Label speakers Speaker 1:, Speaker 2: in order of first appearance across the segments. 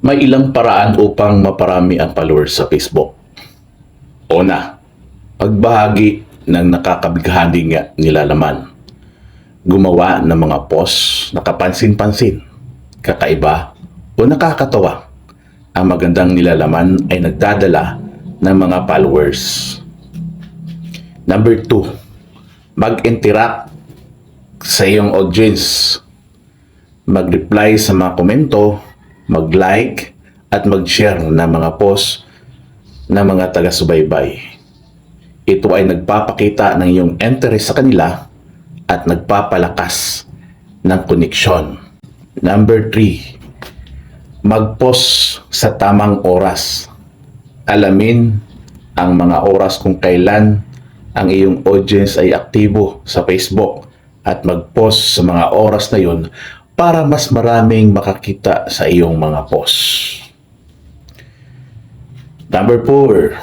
Speaker 1: May ilang paraan upang maparami ang followers sa Facebook. Una, pagbahagi ng nakakabighaning nilalaman. Gumawa ng mga post na kapansin-pansin, kakaiba o nakakatawa. Ang magandang nilalaman ay nagdadala ng mga followers. Number two, mag-interact sa iyong audience. Mag-reply sa mga komento, mag-like, at mag-share ng mga post ng mga taga-subaybay. Ito ay nagpapakita ng iyong interest sa kanila at nagpapalakas ng koneksyon. Number 3, mag-post sa tamang oras. Alamin ang mga oras kung kailan ang iyong audience ay aktibo sa Facebook at mag-post sa mga oras na yun para mas maraming makakita sa iyong mga post. Number 4,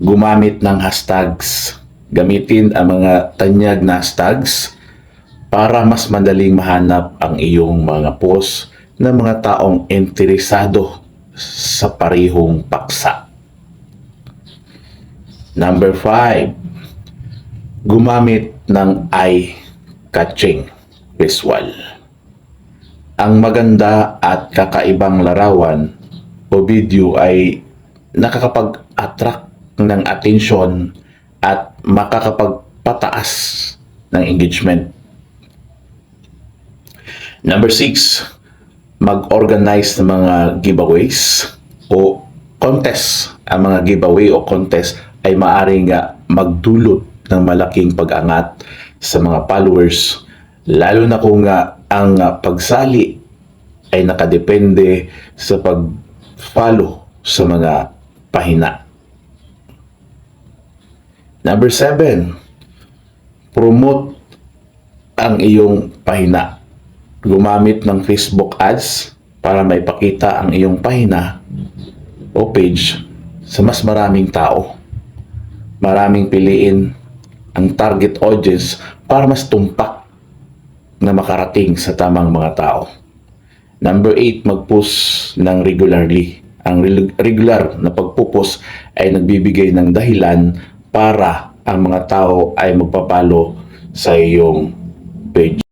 Speaker 1: gumamit ng hashtags. Gamitin ang mga tanyag na hashtags para mas madaling mahanap ang iyong mga post ng mga taong interesado sa parihong paksa. Number 5, gumamit ng eye-catching visual. Ang maganda at kakaibang larawan o video ay nakakapag-attract ng atensyon at makakapagpataas ng engagement. Number 6, mag-organize ng mga giveaways o contest. Ang mga giveaway o contest ay maaaring nga magdulot ng malaking pag-angat sa mga followers lalo na kung nga ang ah, pagsali ay nakadepende sa pag-follow sa mga pahina. Number 7, promote ang iyong pahina. Gumamit ng Facebook ads para maipakita ang iyong pahina o page sa mas maraming tao. Maraming piliin ang target audience para mas tumpak na makarating sa tamang mga tao. Number 8, mag-post ng regularly. Ang regular na pagpupos ay nagbibigay ng dahilan para ang mga tao ay magpapalo sa iyong page.